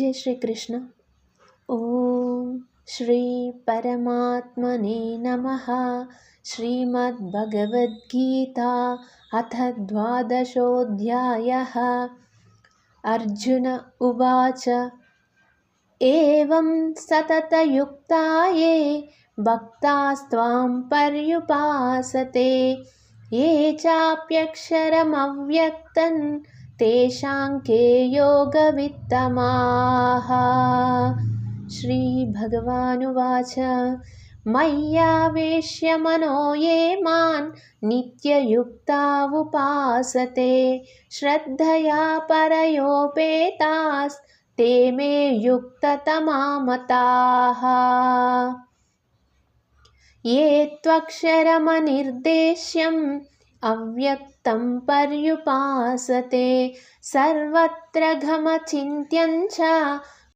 जय श्रीकृष्ण ॐ श्रीपरमात्मने नमः। श्रीमद्भगवद्गीता अथ द्वादशोऽध्यायः। अर्जुन उवाच एवं सततयुक्ता ये भक्तास्त्वां पर्युपासते। ये चाप्यक्षरमव्यक्तन् तेषां के योगवित्तमाः? श्रीभगवानुवाच मय्यावेश्य मनो ये मान् नित्ययुक्ता उपासते श्रद्धया परयोपेतास्ते मे युक्ततमामताः। ये त्वक्षरमनिर्देश्यम् अव्यक्तं पर्युपासते सर्वत्र घमचिन्त्यं च